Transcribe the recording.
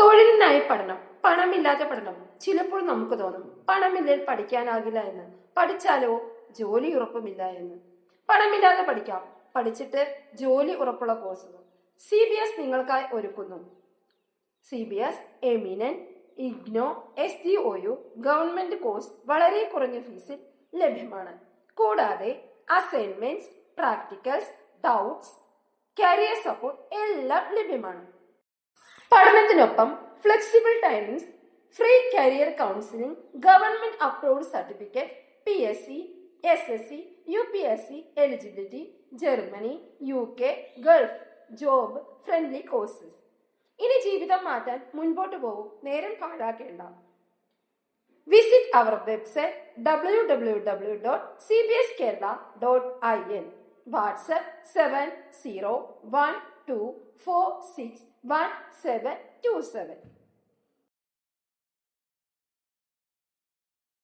തൊഴിലിനായി പഠനം. പണമില്ലാത്ത പഠനം. ചിലപ്പോൾ നമുക്ക് തോന്നും പണമില്ലെങ്കിൽ പഠിക്കാനാകില്ല എന്ന്. പഠിച്ചാലോ? ജോലി ഉറപ്പുമില്ല എന്ന്. പണമില്ലാതെ പഠിക്കാം. പഠിച്ചിട്ട് ജോലി ഉറപ്പുള്ള കോഴ്സുകൾ സി ബി എസ് നിങ്ങൾക്കായി ഒരുക്കുന്നു. C B S eminent IGNOU S D O U government course വളരെ കുറഞ്ഞ ഫീസിൽ ലഭ്യമാണ്. കൂടാതെ assignments practicals doubts career support എല്ലാം ലഭ്യമാണ്. പഠനത്തിനൊപ്പം flexible timings free career counselling government approved certificate P S C S S C U P S C eligibility Germany U K Gulf job friendly courses ഇനി ജീവിതം മാറ്റാൻ മുൻപോട്ട് പോകും നേരം പാഴാക്കേണ്ട. Visit our website W W W dot C B S Kerala dot I N WhatsApp seven zero one two four six one seven two seven